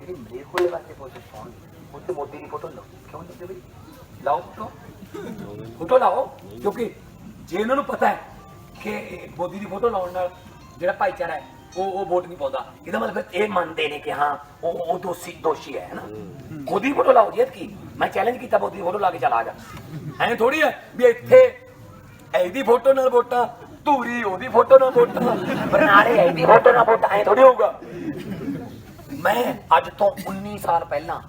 ਜਿਹੜੀ ਮਲੇ ਕੋਲੇ ਵਾਸਤੇ ਪੋਸਟਰ ਹੋਣਗੇ ਉੱਤੇ ਮੋਦੀ ਦੀ ਫੋਟੋ ਲਾਓ। ਕਿਉਂ ਨਹੀਂ ਬਈ? ਲਾਓ ਫੋਟੋ। ਫੋਟੋ ਲਾਓ, ਕਿਉਂਕਿ ਜੇ ਇਹਨਾਂ ਨੂੰ ਪਤਾ ਹੈ ਕਿ ਮੋਦੀ ਦੀ ਫੋਟੋ ਲਾਉਣ ਨਾਲ ਜਿਹੜਾ ਭਾਈਚਾਰਾ ਹੈ ਉਹ ਉਹ ਵੋਟ ਨਹੀਂ ਪਾਉਂਦਾ। ਇਹਦਾ ਮਤਲਬ ਇਹ ਮੰਨਦੇ ਨੇ ਕਿ ਹਾਂ ਉਹ ਉਹ ਦੋਸ਼ੀ ਦੋਸ਼ੀ ਹੈ ਨਾ? ਮੋਦੀ ਫੋਟੋ ਲਾਓ ਜੀ ਕੀ? ਮੈਂ ਚੈਲੰਜ ਕੀਤਾ ਮੋਦੀ ਫੋਟੋ ਲਾ ਕੇ ਚਲਾ ਜਾ। ਐਂ ਥੋੜੀ ਹੈ ਵੀ ਇੱਥੇ ਇਹਦੀ ਫੋਟੋ ਨਾਲ ਵੋਟਾਂ ਧੂਰੀ ਉਹਦੀ ਫੋਟੋ ਨਾਲ ਵੋਟਾਂ ਬਰਨਾਲੇ ਇਹਦੀ ਫੋਟੋ ਨਾਲ ਵੋਟਾਂ ਐਂ ਥੋੜੀ ਹੋਊਗਾ। ਮੈਂ ਅੱਜ ਤੋਂ 19 ਸਾਲ ਪਹਿਲਾਂ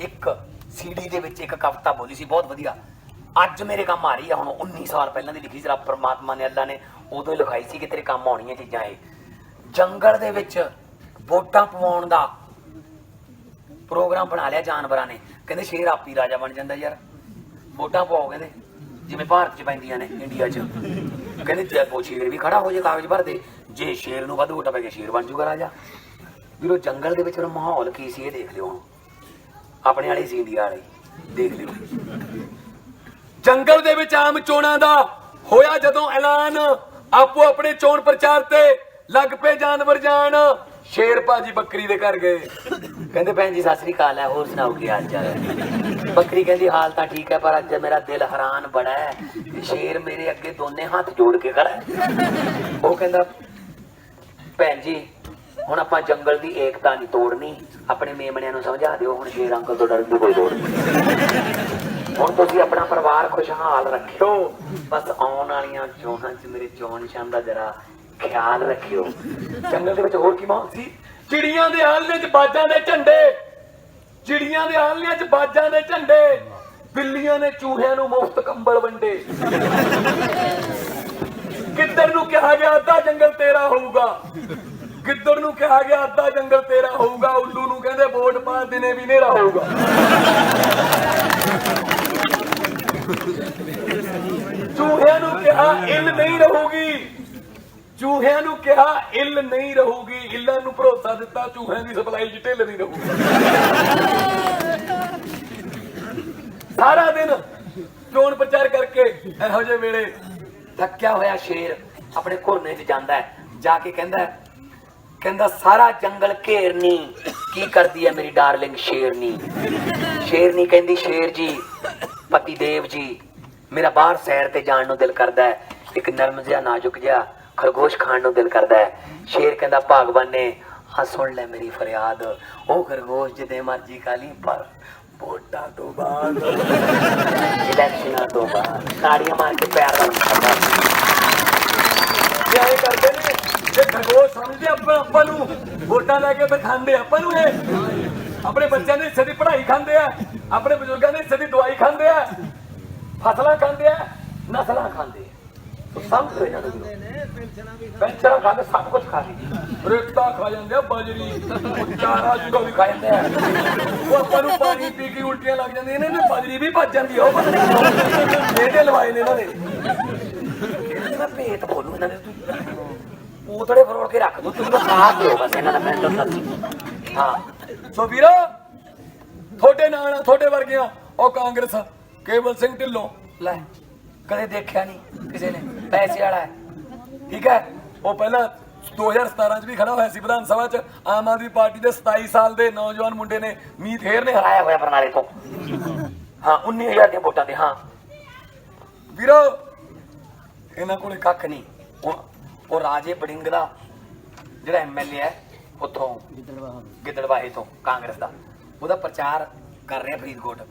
ਇੱਕ ਸੀਡੀ ਦੇ ਵਿੱਚ ਇੱਕ ਕਵਿਤਾ ਬੋਲੀ ਸੀ ਬਹੁਤ ਵਧੀਆ। ਅੱਜ ਮੇਰੇ ਕੰਮ ਆ ਰਹੀ ਆ ਹੁਣ 19 ਸਾਲ ਪਹਿਲਾਂ ਦੀ ਲਿਖੀ ਰੱਬ ਪਰਮਾਤਮਾ ਨੇ ਅੱਲਾ ਨੇ ਉਦੋਂ ਹੀ ਲਿਖਾਈ ਸੀ ਕਿ ਤੇਰੇ ਕੰਮ ਆਉਣੀਆਂ ਚੀਜ਼ਾਂ ਇਹ। ਜੰਗਲ ਦੇ ਵਿੱਚ ਵੋਟਾਂ ਪਵਾਉਣ ਦਾ ਪ੍ਰੋਗਰਾਮ ਬਣਾ ਲਿਆ ਜਾਨਵਰਾਂ ਨੇ। ਕਹਿੰਦੇ ਸ਼ੇਰ ਆਪੀ ਰਾਜਾ ਬਣ ਜਾਂਦਾ ਯਾਰ। ਵੋਟਾਂ ਪਾਓ ਕਹਿੰਦੇ। ਜਿਵੇਂ ਭਾਰਤ 'ਚ ਪੈਂਦੀਆਂ ਨੇ, ਇੰਡੀਆ 'ਚ। ਕਹਿੰਦੇ ਜੇ ਉਹ ਸ਼ੇਰ ਵੀ ਖੜਾ ਹੋ ਜੇ ਕਾਗਜ਼ ਭਰਦੇ ਜੇ ਸ਼ੇਰ ਨੂੰ ਵੱਧ ਵੋਟਾਂ ਪੈ ਗਏ ਸ਼ੇਰ ਬਣ ਜੂਗਾ ਰਾਜਾ। ਵੀਰੋ, ਜੰਗਲ ਦੇ ਵਿੱਚ ਉਹ ਮਾਹੌਲ ਕੀ ਸੀ ਇਹ ਦੇਖ ਲਿਓ ਹੁਣ। ਆਪਣੇ ਵਾਲੇ ਸੀ ਇੰਡੀਆ ਵਾਲੇ, ਦੇਖ ਲਿਓ। ਜੰਗਲ ਦੇ ਵਿੱਚ ਆਮ ਚੋਣਾਂ ਦਾ ਹੋਇਆ ਜਦੋਂ ਐਲਾਨ ਆਪੋ ਆਪਣੇ ਚੋਣ ਪ੍ਰਚਾਰ ਤੇ ਲੱਗ ਪਏ ਜਾਨਵਰ ਜਾਣ ਸ਼ੇਰ ਭਾਜੀ ਬੱਕਰੀ ਦੇ ਘਰ ਗਏ। ਕਹਿੰਦੇ, ਭੈਣ ਜੀ, ਸਤਿ ਸ੍ਰੀ ਅਕਾਲ ਹੈ, ਹੋਰ ਸੁਣਾਓ ਕੀ ਹਾਲ ਚਾਲ ਹੈ? ਬੱਕਰੀ ਕਹਿੰਦੀ, ਹਾਲ ਤਾਂ ਠੀਕ ਹੈ, ਪਰ ਅੱਜ ਮੇਰਾ ਦਿਲ ਹੈਰਾਨ ਬੜਾ ਹੈ ਸ਼ੇਰ ਮੇਰੇ ਅੱਗੇ ਦੋਨੇ ਹੱਥ ਜੋੜ ਕੇ ਖੜਾ ਉਹ ਕਹਿੰਦਾ, ਭੈਣ ਜੀ, ਹੁਣ ਆਪਾਂ ਜੰਗਲ ਦੀ ਏਕਤਾ ਨਹੀਂ ਤੋੜਨੀ ਆਪਣੇ ਮੇਮਣਿਆਂ ਨੂੰ ਸਮਝਾ ਦਿਓ, ਹੁਣ ਸ਼ੇਰ ਅੰਕਲ ਤੋਂ ਡਰਨ ਦੀ ਕੋਈ ਲੋੜ ਨਹੀਂ। ਹੁਣ ਤੁਸੀਂ ਆਪਣਾ ਪਰਿਵਾਰ ਖੁਸ਼ਹਾਲ ਰੱਖਿਓ। ਬਸ ਆਉਣ ਵਾਲੀਆਂ ਚੋਣਾਂ 'ਚ ਮੇਰੇ ਚੋਣ ਸ਼ਾਨ ਦਾ ਜਰਾ ਖਿਆਲ ਰੱਖਿਓ। ਜੰਗਲ ਦੇ ਵਿੱਚ ਹੋਰ ਕੀ ਮਾਹੌਲ ਸੀ? ਚਿੜੀਆਂ ਦੇ ਆਲਣੇ 'ਚ ਬਾਜਾਂ ਦੇ ਝੰਡੇ। ਚਿੜੀਆਂ ਦੇ ਆਲਣਿਆਂ 'ਚ ਬਾਜਾਂ ਦੇ ਝੰਡੇ। ਬਿੱਲੀਆਂ ਨੇ ਚੂਹਿਆਂ ਨੂੰ ਮੁਫਤ ਕੰਬਲ ਵੰਡੇ। ਕਿੱਧਰ ਨੂੰ ਕਿਹਾ ਗਿਆ, ਅੱਧਾ ਜੰਗਲ ਤੇਰਾ ਹੋਊਗਾ। ਕਿੱਧਰ ਨੂੰ ਕਿਹਾ ਗਿਆ, ਅੱਧਾ ਜੰਗਲ ਤੇਰਾ ਹੋਊਗਾ। ਉੱਲੂ ਨੂੰ ਕਹਿੰਦੇ, ਵੋਟ ਪਾ ਦਿਨੇ ਵੀ ਨੇਰਾ ਹੋਊਗਾ। ਚੂਹਿਆਂ ਨੂੰ ਕਿਹਾ ਇਲ ਨਹੀਂ ਰਹੂਗੀ। ਚੂਹਿਆਂ ਨੂੰ ਕਿਹਾ, ਇਲ ਨਹੀਂ ਰਹੂਗੀ। ਇਲਾਂ ਨੂੰ ਭਰੋਸਾ ਦਿੱਤਾ, ਚੂਹਿਆਂ ਦੀ ਸਪਲਾਈ ਚ ਢਿੱਲ ਨਹੀਂ ਰਹੂਗੀ। ਸਾਰਾ ਦਿਨ ਚੋਣ ਪ੍ਰਚਾਰ ਕਰਕੇ ਇਹੋ ਜਿਹੇ ਵੇਲੇ ਥੱਕਿਆ ਹੋਇਆ ਸ਼ੇਰ ਆਪਣੇ ਘੁਰਨੇ 'ਚ ਜਾਂਦਾ ਹੈ। ਜਾ ਕੇ ਕਹਿੰਦਾ ਕਹਿੰਦਾ, ਸਾਰਾ ਜੰਗਲ ਘੇਰਨੀ ਕੀ ਕਰਦੀ ਹੈ ਮੇਰੀ ਡਾਰਲਿੰਗ ਸ਼ੇਰਨੀ? ਸ਼ੇਰਨੀ ਕਹਿੰਦੀ, ਸ਼ੇਰ ਜੀ, ਪਤੀ ਦੇਵ ਜੀ, ਮੇਰਾ ਬਾਹਰ ਸੈਰ ਤੇ ਜਾਣ ਨੂੰ ਦਿਲ ਕਰਦਾ ਹੈ। ਇੱਕ ਨਰਮ ਜਿਹਾ ਨਾਜ਼ੁਕ ਜਿਹਾ ਖਰਗੋਸ਼ ਖਾਣ ਨੂੰ ਦਿਲ ਕਰਦਾ ਹੈ। ਸ਼ੇਰ ਕਹਿੰਦਾ, ਭਾਗਵਾਨ ਨੇ, ਹਾਂ, ਸੁਣ ਲੈ ਮੇਰੀ ਫਰਿਆਦ। ਉਹ ਖਰਗੋਸ਼ ਜਿੱਦੇ ਮਰਜ਼ੀ ਕਾਲੀ ਪਰ ਵੋਟਾਂ ਤੋਂ ਬਾਅਦ ਇਲੈਕਸ਼ਨਾਂ ਤੋਂ ਬਾਅਦ ਤਾੜੀਆਂ ਮਾਰ ਕੇ ਪਿਆਰ ਨਾਲ ਖਾਂਦਾ ਇਹ ਕਰਦੇ ਨੇ, ਜੇ ਖਰਗੋਸ਼ ਸਮਝਦੇ ਆਪਾਂ ਆਪਾਂ ਨੂੰ, ਵੋਟਾਂ ਲੈ ਕੇ ਫਿਰ ਖਾਂਦੇ ਆਪਾਂ ਨੂੰ ਇਹ। ਆਪਣੇ ਬੱਚਿਆਂ ਦੇ ਹਿੱਸੇ ਦੀ ਪੜ੍ਹਾਈ ਖਾਂਦੇ ਆ, ਆਪਣੇ ਬਜ਼ੁਰਗਾਂ ਦੇ ਹਿੱਸੇ ਦੀ ਦਵਾਈ ਖਾਂਦੇ ਆ, ਫਸਲਾਂ ਖਾਂਦੇ ਆ, ਨਸਲਾਂ ਖਾਂਦੇ ਆ। ਤੂੰ ਸਮਝ ਲੈ ਜਾਣਾ ਪੈਂਚਰਾਂ ਖਾਂਦੇ ਸਭ ਕੁਝ ਖਾ ਲਈ। ਰੇਤਾ ਖਾ ਜਾਂਦੇ ਆ ਬਾਜਰੀ। ਉਹ ਚਾਰਾ ਜੁਗਾ ਵੀ ਖਾ ਜਾਂਦੇ ਆ। ਉਹ ਆਪਾਂ ਨੂੰ ਪਾਣੀ ਪੀ ਕੇ ਉਲਟੀਆਂ ਲੱਗ ਜਾਂਦੀਆਂ ਨੇ ਇਹਨਾਂ ਬਾਜਰੀ ਵੀ ਭੱਜ ਜਾਂਦੀ ਆ ਉਹ ਪਤਾ ਨਹੀਂ ਕਿਹੜੇ ਲਵਾਏ ਨੇ ਇਹਨਾਂ ਨੇ। ਇਹਨਾਂ ਦੇ ਮੈਂ ਭੇਤ ਬੋਲੂ ਇਹਨਾਂ ਦੇ ਤੂੰ। ਪੂਤੜੇ ਫਰੋੜ ਕੇ ਰੱਖ ਦੂੰ ਤੂੰ ਤਾਂ ਸਾਥ ਦਿਓ ਬਸ ਇਹਨਾਂ ਦਾ ਮੈਂ ਤਾਂ। ਸੱਚੀ ਹਾਂ। ਸੋ ਵੀਰੋ ਤੁਹਾਡੇ ਨਾਲ ਤੁਹਾਡੇ ਵਰਗਿਆਂ। ਉਹ ਕਾਂਗਰਸ ਕੇਵਲ ਸਿੰਘ ਢਿੱਲੋਂ। ਲੈ। ਕਦੇ ਦੇਖਿਆ ਨਹੀਂ ਕਿਸੇ ਨੇ। ਪੈਸੇ ਵਾਲਾ ਹੈ। ਠੀਕ ਹੈ? ਉਹ ਪਹਿਲਾਂ 2017 ਚ ਵੀ ਖੜਾ ਹੋਇਆ ਸੀ ਵਿਧਾਨ ਸਭਾ ਚ। ਆਮ ਆਦਮੀ ਪਾਰਟੀ ਦੇ 27 ਸਾਲ ਦੇ ਨੌਜਵਾਨ ਮੁੰਡੇ ਨੇ ਮੀਤ ਹੇਰ ਨੇ ਹਰਾਇਆ ਹੋਇਆ ਬਰਨਾਲੇ ਤੋਂ। ਹਾਂ 19000 ਦੀਆਂ ਵੋਟਾਂ ਤੇ, ਹਾਂ। ਵੀਰੋ, ਇਹਨਾਂ ਕੋਲੇ ਕੱਖ ਨਹੀਂ। ਉਹ ਉਹ ਰਾਜੇ ਬੜਿੰਗ ਦਾ ਜਿਹੜਾ ਐਮਐਲਏ ਹੈ, ਉੱਥੋਂ ਗਿੱਦੜਵਾਹੇ ਤੋਂ, ਕਾਂਗਰਸ ਦਾ। ਉਹਦਾ ਪ੍ਰਚਾਰ ਕਰ ਰਿਹਾ ਫਰੀਦਕੋਟ,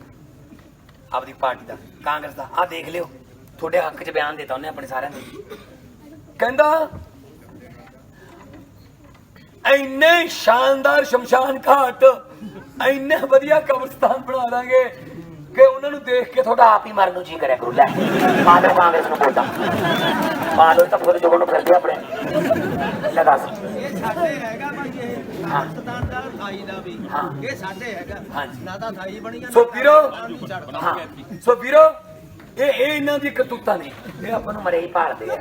ਆਪਦੀ ਪਾਰਟੀ ਦਾ, ਕਾਂਗਰਸ ਦਾ। ਆਹ ਦੇਖ ਲਿਓ। ਤੁਹਾਡੇ ਹੱਕ 'ਚ ਬਿਆਨ ਦਿੱਤਾ ਉਹਨੇ ਆਪਣੇ ਸਾਰਿਆਂ ਦੇ ਕਹਿੰਦਾ ਇੰਨੇ ਸ਼ਾਨਦਾਰ ਸ਼ਮਸ਼ਾਨ ਘਾਟ ਇੰਨੇ ਵਧੀਆ ਕਬਰਸਤਾਨ ਬਣਾ ਦਾਂਗੇ ਕਿ ਉਹਨਾਂ ਨੂੰ ਦੇਖ ਕੇ ਤੁਹਾਡਾ ਆਪ ਹੀ ਮਰਨ ਨੂੰ ਜੀ ਕਰਿਆ ਕਰੂ। ਲੈ ਦਿਓ ਕਾਂਗਰਸ ਨੂੰ ਪਾ ਦਿਓ ਤਾਂ ਫਿਰ ਜੋਗੋਂ ਨੂੰ ਫਿਰਦੇ ਆਪਣੇ। ਲੈ ਦੱਸ। ਇਹ ਸਾਡੇ ਹੈਗਾ ਭਾਈ ਇਹ। ਪਾਕਿਸਤਾਨ ਦਾ ਥਾਈ ਦਾ ਵੀ। ਇਹ ਸਾਡੇ ਹੈਗਾ। ਨਾ ਤਾਂ ਥਾਈ ਬਣੀ ਸੋ ਵੀਰੋ ਸੋ ਵੀਰੋ ਇਹ ਇਹ ਇਹਨਾਂ ਦੀ ਕਰਤੂਤਾਂ ਨੇ। ਇਹ ਆਪਾਂ ਨੂੰ ਮਰੇ ਹੀ ਭਾਲਦੇ ਆ।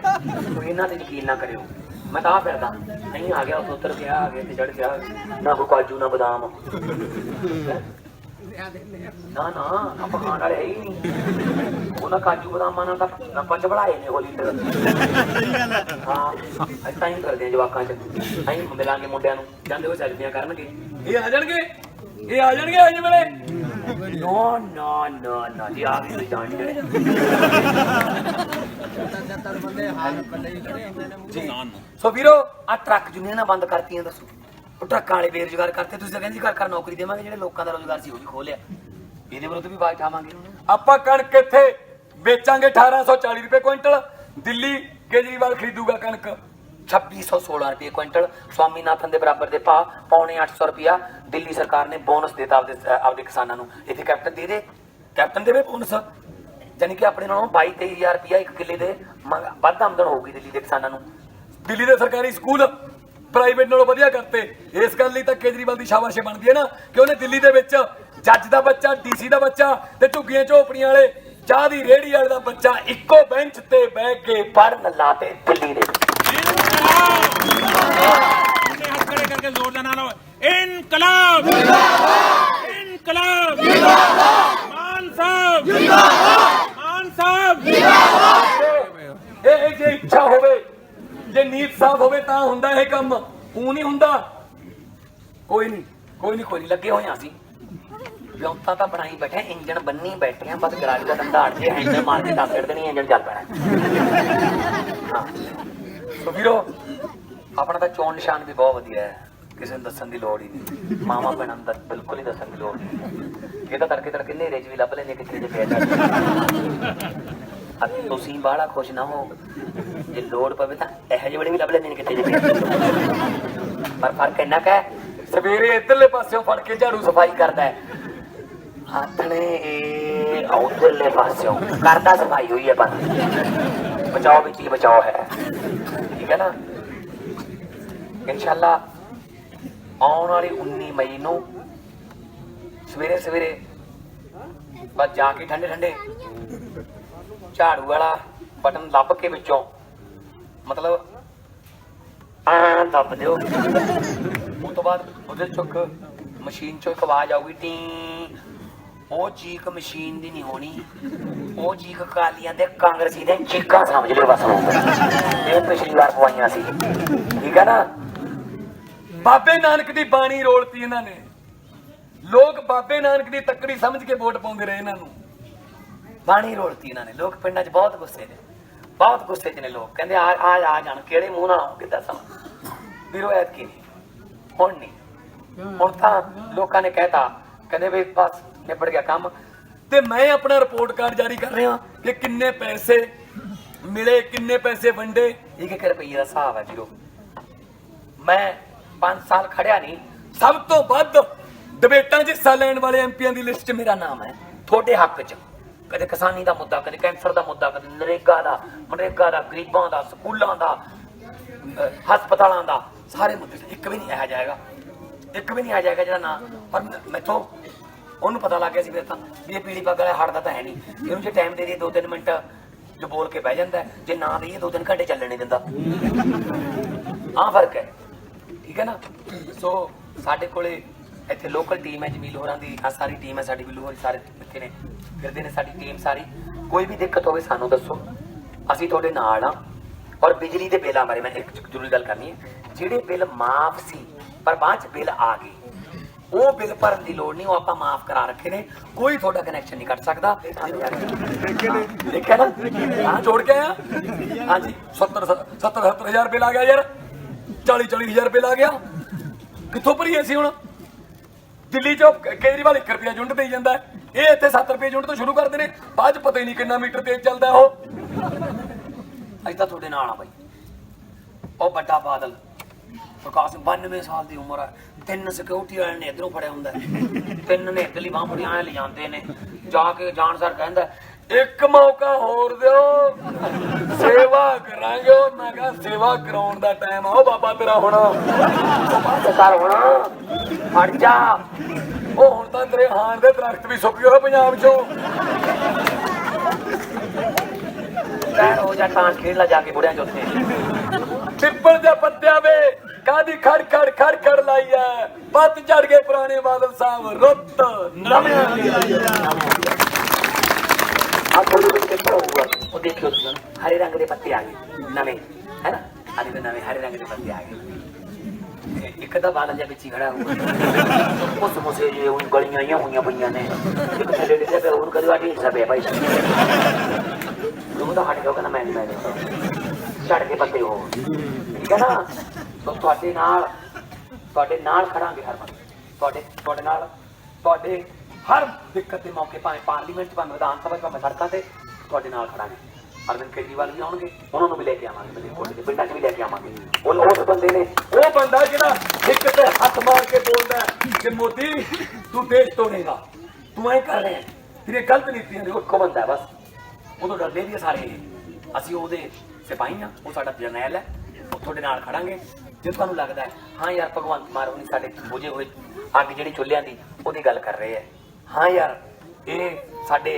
ਕੋਈ ਇਹਨਾਂ ਤੇ ਯਕੀਨ ਨਾ ਕਰਿਓ। ਮੈਂ ਤਾਂ ਫਿਰਦਾ ਨਹੀਂ, ਆ ਗਿਆ, ਉਤਰ ਗਿਆ, ਆ ਗਿਆ ਤੇ ਚੜ ਗਿਆ। ਨਾ ਕੋਈ ਕਾਜੂ, ਨਾ ਬਦਾਮ। ਨਾ ਨਾ ਆਪਾਂ ਖਾਣ ਵਾਲੇ ਹੈ ਹੀ ਨਹੀਂ। ਉਹਨਾਂ ਕਾਜੂ, ਬਦਾਮਾਂ ਨਾਲ ਤਾਂ ਆਪਾਂ ਚਬੜਾਏ ਨੇ ਹੋਲੀ ਤੇ। ਹਾਂ, ਅਸੀਂ ਤਾਂ ਹੀ ਕਰਦੇ ਆ ਜਵਾਕਾਂ ਚ। ਅਸੀਂ ਮਿਲਾਂਗੇ ਮੁੰਡਿਆਂ ਨੂੰ। ਜਾਂਦੇ ਉਹ ਚੱਲਦੀਆਂ ਕਰਨਗੇ। ਇਹ ਆ ਜਾਣਗੇ। ਇਹ ਆ ਜਾਣਗੇ ਅੱਜ ਵੇਲੇ ਨੋ ਨੋ ਨੋ ਨੋ ਜੀ ਆ ਗਏ ਜਾਣ ਜਿਹੜੇ ਸੱਤਰ ਬੰਦੇ ਹਾਲ ਪੱਲੇ ਹੀ ਖੜੇ ਹੁੰਦੇ ਨੇ ਜੀ। ਸੋ ਵੀਰੋ ਆ ਟਰੱਕ ਯੂਨੀਅਨਾਂ ਬੰਦ ਕਰਤੀਆਂ ਦੱਸੋ। ਉਹ ਟਰੱਕਾਂ ਵਾਲੇ ਬੇਰੁਜ਼ਗਾਰ ਕਰਤੇ ਤੁਸੀਂ ਤਾਂ ਕਹਿੰਦੇ ਸੀ ਘਰ ਘਰ ਨੌਕਰੀ ਦੇਵਾਂਗੇ ਜਿਹੜੇ ਲੋਕਾਂ ਦਾ ਰੋਜ਼ਗਾਰ ਸੀ ਉਹ ਵੀ ਖੋਲਿਆ ਇਹਦੇ ਵਿਰੁੱਧ ਵੀ ਆਵਾਜ਼ ਉਠਾਵਾਂਗੇ ਆਪਾਂ ਕਣਕ ਇੱਥੇ ਵੇਚਾਂਗੇ? 1840 ਰੁਪਏ ਕੁਇੰਟਲ। ਦਿੱਲੀ ਕੇਜਰੀਵਾਲ ਖਰੀਦੂਗਾ ਕਣਕ। 2616 ਰੁਪਏ ਕੁਇੰਟਲ ਸਵਾਮੀਨਾਥਨ ਦੇ ਬਰਾਬਰ ਦੇ ਭਾਅ, ਪੌਣੇ 800 ਰੁਪਿਆ ਦਿੱਲੀ ਸਰਕਾਰ ਨੇ ਬੋਨਸ ਦਿੱਤਾ ਆਪਦੇ ਆਪਦੇ ਕਿਸਾਨਾਂ ਨੂੰ। ਇੱਥੇ ਕੈਪਟਨ ਦੇ ਦੇ, ਕੈਪਟਨ ਦੇਵੇ ਬੋਨਸ। ਯਾਨੀ ਕਿ ਆਪਣੇ ਨਾਲੋਂ 22 23000 ਰੁਪਿਆ ਇੱਕ ਕਿੱਲੇ ਦੇ ਵੱਧ ਆਮਦਨ ਹੋਊਗੀ ਦਿੱਲੀ ਦੇ ਕਿਸਾਨਾਂ ਨੂੰ। ਦਿੱਲੀ ਦੇ ਸਰਕਾਰੀ ਸਕੂਲ ਪ੍ਰਾਈਵੇਟ ਨਾਲੋਂ ਵਧੀਆ ਕਰਤੇ। ਇਸ ਗੱਲ ਲਈ ਤਾਂ ਕੇਜਰੀਵਾਲ ਦੀ ਸ਼ਾਬਾਸ਼ ਬਣਦੀ ਹੈ ਨਾ ਕਿ ਉਹਨੇ ਦਿੱਲੀ ਦੇ ਵਿੱਚ ਜੱਜ ਦਾ ਬੱਚਾ, ਡੀਸੀ ਦਾ ਬੱਚਾ ਤੇ ਝੁੱਗੀਆਂ ਝੋਪੜੀਆਂ ਵਾਲੇ ਚਾਹ ਦੀ ਰੇੜੀ ਵਾਲੇ ਦਾ ਬੱਚਾ ਇੱਕੋ ਬੈਂਚ ਤੇ ਬਹਿ ਕੇ ਪੜਨ ਲਾਤੇ ਦਿੱਲੀ ਦੇ हाथ खड़े करके जोरदार नारा इनकलाब इनकलाब मान साहब मान साहब ਇਹ ਇਹ ਜੇ ਇੱਛਾ ਹੋਵੇ ਜੇ ਨੀਤ ਸਾਫ ਹੋਵੇ ਤਾਂ ਹੁੰਦਾ ਇਹ ਕੰਮ ਉਹ ਨਹੀਂ ਹੁੰਦਾ ਕੋਈ ਨਹੀਂ ਕੋਈ ਨਹੀਂ ਕੋਈ ਨਹੀਂ ਲੱਗੇ ਹੋਏ ਆ ਅਸੀਂ ਵਿਉਂਤਾ ਤਾਂ ਬਣਾਈ ਬੈਠੇ ਇੰਜਣ ਬੰਨੀ ਬੈਠੇ ਆ ਬਸ ਗਰਾਜ ਦਾ ਧੰਦਾ ਅੜ ਜੇ ਇੰਜਣ ਮਾਰ ਕੇ ਦੱਸ ਛੱਡ ਦੇਣੀ ਇੰਜਣ ਚੱਲ ਪੈਣਾ ਹਾਂ ਸੋ ਵੀਰੋ ਆਪਣਾ ਤਾਂ ਚੋਣ ਨਿਸ਼ਾਨ ਵੀ ਬਹੁਤ ਵਧੀਆ ਹੈ। ਕਿਸੇ ਨੂੰ ਦੱਸਣ ਦੀ ਲੋੜ ਹੀ ਨਹੀਂ। ਮਾਮਾ ਭੈਣਾਂ ਨੂੰ ਬਿਲਕੁਲ ਹੀ ਦੱਸਣ ਦੀ ਲੋੜ ਨਹੀਂ। ਇਹ ਤਾਂ ਤੜਕੇ ਤੜਕੇ ਨੇਰੇ 'ਚ ਵੀ ਲੱਭ ਲੈਂਦੇ ਕਿੱਥੇ ਜੇ ਪਿਆ ਜਾ ਤੁਸੀਂ ਬਾਹਲਾ ਖੁਸ਼ ਨਾ ਹੋ। ਜੇ ਲੋੜ ਪਵੇ ਤਾਂ ਇਹੋ ਜਿਹੇ ਵੇਲੇ ਵੀ ਲੱਭ ਲੈਂਦੇ ਨੇ ਕਿਤੇ ਜਿੱਥੇ ਪਰ ਫ਼ਰਕ ਇੰਨਾ ਕਾ ਸਵੇਰੇ ਇੱਧਰਲੇ ਪਾਸਿਓਂ ਫੜ ਕੇ ਝਾੜੂ ਸਫ਼ਾਈ ਕਰਦਾ ਹੈ। ਆਥਣੇ ਇਹ ਉਧਰਲੇ ਪਾਸਿਓਂ ਕਰਦਾ ਸਫ਼ਾਈ ਹੋਈ ਹੈ ਪਰ ਬਚਾਓ ਵਿੱਚ ਹੀ ਬਚਾਓ ਹੈ। ਠੀਕ ਹੈ ਨਾ? ਇਨਸ਼ਾਅੱਲਾ, ਆਉਣ ਵਾਲੀ 19 ਮਈ ਨੂੰ ਸਵੇਰੇ ਸਵੇਰੇ ਬਸ ਜਾ ਕੇ ਠੰਡੇ ਠੰਡੇ ਝਾੜੂ ਵਾਲਾ ਬਟਨ ਲੱਭ ਕੇ ਵਿੱਚੋਂ, ਮਤਲਬ ਆ ਦੱਬ ਦਿਓ। ਉਸ ਤੋਂ ਬਾਅਦ ਉਹਦੇ ਚੋਂ ਮਸ਼ੀਨ ਚੋਂ ਇੱਕ ਆਵਾਜ਼ ਆਊਗੀ, ਟੀ। ਉਹ ਚੀਕ ਮਸ਼ੀਨ ਦੀ ਨਹੀਂ ਹੋਣੀ। ਉਹ ਚੀਕ ਕਾਲੀਆਂ ਦੇ ਕਾਂਗਰਸੀ ਦੇ ਚੀਕਾਂ ਸਮਝ ਲਿਓ ਬਸ ਇਹ ਪਿਛਲੀ ਵਾਰ ਪਵਾਈਆਂ ਸੀ। ਠੀਕ ਹੈ ਨਾ? ਬਾਬੇ ਨਾਨਕ ਦੀ ਬਾਣੀ ਰੋਲਤੀ ਇਹਨਾਂ ਨੇ। ਲੋਕ ਬਾਬੇ ਨਾਨਕ ਦੀ ਤੱਕੜੀ ਸਮਝ ਕੇ ਵੋਟ ਪਾਉਂਦੇ ਰਹੇ ਇਹਨਾਂ ਨੂੰ। ਬਾਣੀ ਰੋਲਤੀ ਇਹਨਾਂ ਨੇ। ਲੋਕ ਪਿੰਡਾਂ 'ਚ ਬਹੁਤ ਗੁੱਸੇ ਨੇ। ਬਹੁਤ ਗੁੱਸੇ 'ਚ ਨੇ ਲੋਕ। ਕਹਿੰਦੇ ਆ ਆ ਆ ਜਾਣ। ਕਿਹੜੇ ਮੂੰਹ ਨਾਲ ਆਉਂਗੇ ਦੱਸਾਂ? ਵੀਰੋ, ਐਤਕੀ ਨਹੀਂ। ਹੁਣ ਨਹੀਂ। ਹੁਣ ਤਾਂ ਲੋਕਾਂ ਨੇ ਕਹਿਤਾ। ਕਹਿੰਦੇ ਵੀ ਬਸ ਨਿਬੜ ਗਿਆ ਕੰਮ। ਤੇ ਮੈਂ ਆਪਣਾ ਰਿਪੋਰਟ ਕਾਰਡ ਜਾਰੀ ਕਰ ਰਿਹਾ ਕਿ ਕਿੰਨੇ ਪੈਸੇ ਮਿਲੇ, ਕਿੰਨੇ ਪੈਸੇ ਵੰਡੇ। ਇੱਕ ਇੱਕ ਰੁਪਈਏ ਦਾ ਹਿਸਾਬ ਹੈ ਵੀਰੋ। ਮੈਂ 5 ਸਾਲ ਖੜਿਆ ਨਹੀਂ, ਸਭ ਤੋਂ ਵੱਧ ਡਿਬੇਟਾਂ 'ਚ ਹਿੱਸਾ ਲੈਣ ਵਾਲੇ ਐਮਪੀਆਂ ਦੀ ਲਿਸਟ 'ਚ ਮੇਰਾ ਨਾਮ ਹੈ। ਤੁਹਾਡੇ ਹੱਕ 'ਚ। ਕਦੇ ਕਿਸਾਨੀ ਦਾ ਮੁੱਦਾ, ਕਦੇ ਕੈਂਸਰ ਦਾ ਮੁੱਦਾ, ਕਦੇ ਨਰੇਗਾ ਦਾ, ਮਨਰੇਗਾ ਦਾ, ਗਰੀਬਾਂ ਦਾ, ਸਕੂਲਾਂ ਦਾ ਹਸਪਤਾਲਾਂ ਦਾ, ਸਾਰੇ ਮੁੱਦੇ ਇੱਕ ਵੀ ਨਹੀਂ ਆ ਜਾਏਗਾ ਇੱਕ ਵੀ ਨਹੀਂ ਆ ਜਾਏਗਾ ਜਿਹੜਾ ਨਾ। ਪਰ ਮੈਥੋਂ ਉਹਨੂੰ ਪਤਾ ਲੱਗ ਗਿਆ ਸੀ ਫਿਰ ਤਾਂ, ਵੀ ਇਹ ਪੀਲੀ ਪੱਗ ਵਾਲਾ ਹਟਦਾ ਤਾਂ ਹੈ ਨਹੀਂ। ਇਹਨੂੰ ਜੇ ਟਾਈਮ ਦੇ ਦਈਏ 2-3 ਮਿੰਟ, ਜੋ ਬੋਲ ਕੇ ਬਹਿ ਜਾਂਦਾ ਜੇ ਨਾ ਦਈਏ 2-3 ਘੰਟੇ ਚੱਲਣ ਨਹੀਂ ਦਿੰਦਾ। ਆਹ ਫ਼ਰਕ ਹੈ। ਠੀਕ ਹੈ ਨਾ? ਸੋ ਸਾਡੇ ਕੋਲੇ ਇੱਥੇ ਲੋਕਲ ਟੀਮ ਹੈ ਜਮੀਲ ਹੋਰਾਂ ਦੀ। ਆ ਸਾਰੀ ਟੀਮ ਹੈ ਸਾਡੀ, ਬਿੱਲੂ ਹੋਰੀ ਸਾਰੇ ਇੱਥੇ ਨੇ। ਫਿਰਦੇ ਨੇ ਸਾਡੀ ਟੀਮ ਸਾਰੀ। ਕੋਈ ਵੀ ਦਿੱਕਤ ਹੋਵੇ ਸਾਨੂੰ ਦੱਸੋ। ਅਸੀਂ ਤੁਹਾਡੇ ਨਾਲ ਆ ਔਰ ਬਿਜਲੀ ਦੇ ਬਿੱਲਾਂ ਬਾਰੇ ਮੈਂ ਇੱਕ ਜ਼ਰੂਰੀ ਗੱਲ ਕਰਨੀ ਹੈ। ਜਿਹੜੇ ਬਿੱਲ ਮਾਫ ਸੀ, ਪਰ ਬਾਅਦ ਚ ਬਿੱਲ ਆ ਗਏ। ਉਹ ਬਿੱਲ ਭਰਨ ਦੀ ਲੋੜ ਨਹੀਂ, ਉਹ ਆਪਾਂ ਮਾਫ ਕਰਾ ਰੱਖੇ ਨੇ। ਕੋਈ ਤੁਹਾਡਾ ਕਨੈਕਸ਼ਨ ਨਹੀਂ ਕੱਟ ਸਕਦਾ। ਦੇਖਿਆ ਨਾ? ਹਾਂ, ਜੋੜ ਕੇ ਆਇਆ? ਹਾਂਜੀ। 70 70 70000 ਬਿੱਲ ਆ ਗਿਆ ਯਾਰ। 40 40000 ਬਿੱਲ ਆ ਗਿਆ। ਕਿੱਥੋਂ ਭਰੀਏ ਸੀ ਹੁਣ? ਦਿੱਲੀ ਚੋਂ ਕੇਜਰੀਵਾਲ 1 ਰੁਪਿਆ ਯੂਨਿਟ ਦੇਈ ਜਾਂਦਾ। ਇਹ ਇੱਥੇ 7 ਰੁਪਏ ਯੂਨਿਟ ਤੋਂ ਸ਼ੁਰੂ ਕਰਦੇ ਨੇ। ਬਾਅਦ ਚ ਪਤਾ ਹੀ ਨਹੀਂ ਕਿੰਨਾ ਮੀਟਰ ਤੇਜ਼ ਚੱਲਦਾ ਉਹ। ਅੱਜ ਤਾਂ ਤੁਹਾਡੇ ਨਾਲ ਆ ਬਾਈ। ਉਹ ਵੱਡਾ ਬਾਦਲ। ਪ੍ਰਕਾਸ਼ ਸਿੰਘ 92 ਸਾਲ ਦੀ ਉਮਰ ਹੈ ਤਿੰਨ ਸਿਕਿਉਰਿਟੀ ਵਾਲੇ ਨੇ ਇਧਰੋਂ ਫੜਿਆ ਹੁੰਦਾ। ਤਿੰਨ ਨੇ ਇਧਰਲੀ ਬਾਹ ਫੜੀ ਆਏ ਲਿਜਾਂਦੇ ਨੇ। ਜਾ ਕੇ ਜਾਣ ਸਰ ਕਹਿੰਦਾ ਇੱਕ ਮੌਕਾ ਹੋਰ ਦਿਓ। ਸੇਵਾ ਕਰਾਂਗੇ ਉਹ। ਮੈਂ ਕਿਹਾ ਸੇਵਾ ਕਰਾਉਣ ਦਾ ਟਾਈਮ ਆ। ਉਹ ਬਾਬਾ ਤੇਰਾ ਹੁਣ। ਕਰ ਹੁਣ। ਹਟ ਜਾ। ਉਹ ਹੁਣ ਤਾਂ ਤੇਰੇ ਹਾਰ ਦੇ ਦਰਖਤ ਵੀ ਸੁੱਕ ਗਏ ਪੰਜਾਬ ਚੋਂ। ਕਹਿ ਹੋ ਜਾ ਕਾਂ ਖੇਡ ਲਾ ਜਾ ਕੇ ਬੁੜਿਆਂ ਚ ਉੱਥੇ। ਪਿੱਪਲ ਦੇ ਪੱਤਿਆਂ ਵੇ ਕਾਦੀ ਖੜ ਖੜ ਖੜ ਖੜ ਲਾਈ ਐ। ਪੱਤ ਝੜ ਗਏ ਪੁਰਾਣੇ ਬਾਦਲ ਸਾਹਿਬ। ਰੁੱਤ ਨਵਿਆਂ ਆਈ ਐ ਆ ਥੋੜੀ ਜਿਹੀ ਪਿੱਪਲ ਹੋਊਗਾ ਉਹ ਦੇਖਿਓ ਤੁਸੀਂ ਹਰੇ ਰੰਗ ਦੇ ਪੱਤੇ ਆ ਗਏ ਨਵੇਂ ਹੈ ਨਾ ਹਰੇ ਦੇ ਨਵੇਂ ਹਰੇ ਰੰਗ ਦੇ ਪੱਤੇ ਆ ਗਏ ਇੱਕ ਤਾਂ ਬਾਲ ਜਿਹਾ ਵਿੱਚ ਹੀ ਖੜਾ ਹੋਊਗਾ ਉਸ ਮੁਸੇ ਜੇ ਉਹ ਗਲੀਆਂ ਆਈਆਂ ਹੋਈਆਂ ਪਈਆਂ ਨੇ ਇੱਕ ਥੱਲੇ ਡਿੱਗਿਆ ਪਿਆ ਉਹਨੂੰ ਕਦੇ ਆਟੀ ਹਿੱਸਾ ਭਾਈ ਉਹ ਤਾਂ ਹਟ ਗਿਆ ਕਹਿੰਦਾ ਮੈਂ ਨਹੀਂ ਮੈਂ ਛੱਡ ਕੇ ਪੱਤੇ ਹੋ ਠੀਕ ਹੈ ਨਾ ਤੁਹਾਡੇ ਨਾਲ ਤੁਹਾਡੇ ਨਾਲ ਖੜਾਂਗੇ ਹਰ ਵਕਤ ਤੁਹਾਡੇ ਤੁਹਾਡੇ ਨਾਲ ਤੁਹਾਡੇ ਹਰ ਦਿੱਕਤ ਦੇ ਮੌਕੇ ਭਾਵੇਂ ਪਾਰਲੀਮੈਂਟ 'ਚ ਭਾਵੇਂ ਵਿਧਾਨ ਸਭਾ 'ਚ ਭਾਵੇਂ ਸੜਕਾਂ ਤੇ ਤੁਹਾਡੇ ਨਾਲ ਖੜਾਂਗੇ ਅਰਵਿੰਦ ਕੇਜਰੀਵਾਲ ਵੀ ਆਉਣਗੇ, ਉਹਨਾਂ ਨੂੰ ਵੀ ਲੈ ਕੇ ਆਵਾਂਗੇ ਮਲੇਰਕੋਟਲੇ ਦੇ ਪਿੰਡਾਂ 'ਚ ਵੀ ਲੈ ਕੇ ਆਵਾਂਗੇ। ਉਹ ਉਸ ਬੰਦੇ ਨੇ, ਉਹ ਬੰਦਾ ਜਿਹੜਾ ਇੱਕ ਤੇ ਹੱਥ ਮਾਰ ਕੇ ਬੋਲਦਾ ਕਿ ਮੋਦੀ, ਤੂੰ ਦੇਸ਼ ਤੋੜੇਗਾ ਤੂੰ ਐ ਕਰ ਰਿਹਾ ਤੇਰੇ ਗਲਤ ਨੀਤੀਆਂ ਨੇ, ਉਹ ਬੰਦਾ ਬਸ। ਉਦੋਂ ਡਰਦੇ ਵੀ ਸਾਰੇ। ਅਸੀਂ ਉਹਦੇ ਸਿਪਾਹੀ ਆ ਉਹ ਸਾਡਾ ਜਰਨੈਲ ਹੈ, ਉਹ ਤੁਹਾਡੇ ਨਾਲ ਖੜਾਂਗੇ। ਜੇ ਤੁਹਾਨੂੰ ਲੱਗਦਾ ਹੈ, ਹਾਂ ਯਾਰ, ਭਗਵੰਤ ਮਾਨ ਉਹਨੇ ਸਾਡੇ ਬੁਝੇ ਹੋਏ, ਅੱਗ ਜਿਹੜੀ ਚੁੱਲ੍ਹਿਆਂ ਦੀ, ਉਹਦੀ ਗੱਲ ਕਰ ਰਹੇ ਹੈ। ਹਾਂ ਯਾਰ, ਇਹ ਸਾਡੇ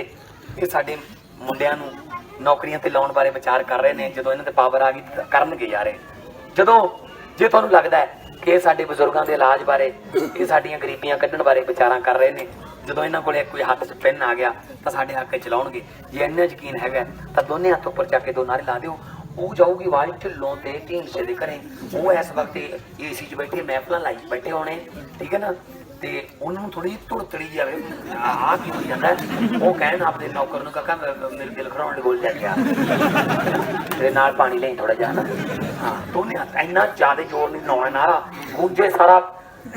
ਇਹ ਸਾਡੇ ਮੁੰਡਿਆਂ ਨੂੰ ਨੌਕਰੀਆਂ ਤੇ ਲਾਉਣ ਬਾਰੇ ਵਿਚਾਰ ਕਰ ਰਹੇ ਨੇ, ਜਦੋਂ ਇਹਨਾਂ ਤੇ ਪਾਵਰ ਆ ਗਈ ਕਰਨਗੇ ਯਾਰ ਇਹ। ਜਦੋਂ, ਜੇ ਤੁਹਾਨੂੰ ਲੱਗਦਾ ਹੈ ਕਿ ਇਹ ਸਾਡੇ ਬਜ਼ੁਰਗਾਂ ਦੇ ਇਲਾਜ ਬਾਰੇ, ਇਹ ਸਾਡੀਆਂ ਗਰੀਬੀਆਂ ਕੱਢਣ ਬਾਰੇ ਵਿਚਾਰਾਂ ਕਰ ਰਹੇ ਨੇ, ਜਦੋਂ ਇਹਨਾਂ ਕੋਲੇ ਕੋਈ ਹੱਥ 'ਚ ਪੈਨ ਆ ਗਿਆ, ਤਾਂ ਸਾਡੇ ਹੱਕ 'ਚ ਚਲਾਉਣਗੇ ਜੇ ਇੰਨਾ ਯਕੀਨ ਹੈਗਾ, ਤਾਂ ਦੋਨੇ ਹੱਥ ਉੱਪਰ ਚੱਕ ਕੇ ਦੋ ਨਾਰੇ ਲਾ ਦਿਓ। ਉਹ ਜਾਊਗੀ ਆਵਾਜ਼ ਢਿੱਲੋਂ ਤੇ ਢੀਂਡਸੇ ਦੇ ਘਰੇ। ਉਹ ਇਸ ਵਕਤ ਏਸੀ 'ਚ ਬੈਠੇ, ਮਹਿਫਲਾਂ ਲਾਈ ਬੈਠੇ ਹੋਣੇ, ਠੀਕ ਹੈ ਨਾ? ਤੇ ਉਹਨਾਂ ਨੂੰ ਥੋੜੀ ਧੁਰ ਚੜੀ ਜਾਵੇ, ਆਹ ਕੀ ਹੋਈ ਜਾਂਦਾ ਉਹ ਕਹਿਣ ਆਪਣੇ ਨੌਕਰ ਨੂੰ, ਕਾਕਾ ਮੇਰੇ ਦਿਲ ਖਰਾਉਣ ਦੇ ਲੈ ਗਿਆ ਤੇਰੇ ਨਾਲ ਪਾਣੀ ਲਈ ਥੋੜਾ ਜਿਹਾ ਹਾਂ ਦੋਨੇ ਇੰਨਾ ਜ਼ਿਆਦਾ ਜ਼ੋਰ ਨਹੀਂ ਲਾਉਣਾ ਨਾਰਾ ਗੂੰਜੇ ਸਾਰਾ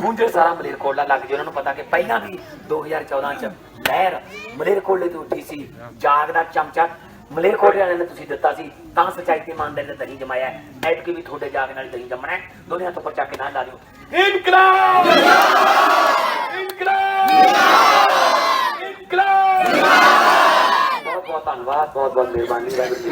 ਗੂੰਜੇ ਸਾਰਾ ਮਲੇਰਕੋਟਲਾ ਲੱਗ ਜੇ ਉਹਨਾਂ ਨੂੰ ਪਤਾ ਕਿ ਪਹਿਲਾਂ ਵੀ 2014 ਚ ਲਹਿਰ ਮਲੇਰਕੋਟਲੇ ਤੋਂ ਉੱਠੀ ਸੀ। ਜਾਗ ਦਾ ਚਮਚਾ ਮਲੇਰਕੋਟਲੇ ਵਾਲਿਆਂ ਨੇ ਤੁਸੀਂ ਦਿੱਤਾ ਸੀ ਤਾਂ ਸਚਾਈ ਤੇ ਇਮਾਨਦਾਰੀ ਦਾ ਦਹੀਂ ਜਮਾਇਆ ਐਡ ਕੀ ਵੀ ਤੁਹਾਡੇ ਜਾਗ ਨਾਲ ਦਹੀਂ ਜਮਣਾ ਹੈ। ਦੋਨੇ ਹੱਥ ਉੱਪਰ ਚੱਕ ਕੇ ਨਾਲ ਲਾ ਦਿਓ। ਇਨਕਲਾਬ! ਇਨਕਲਾਬ! ਇਨਕਲਾਬ! ਬਹੁਤ ਬਹੁਤ ਧੰਨਵਾਦ ਬਹੁਤ ਬਹੁਤ ਮਿਹਰਬਾਨੀ ਵਾਹਿਗੁਰੂ ਜੀ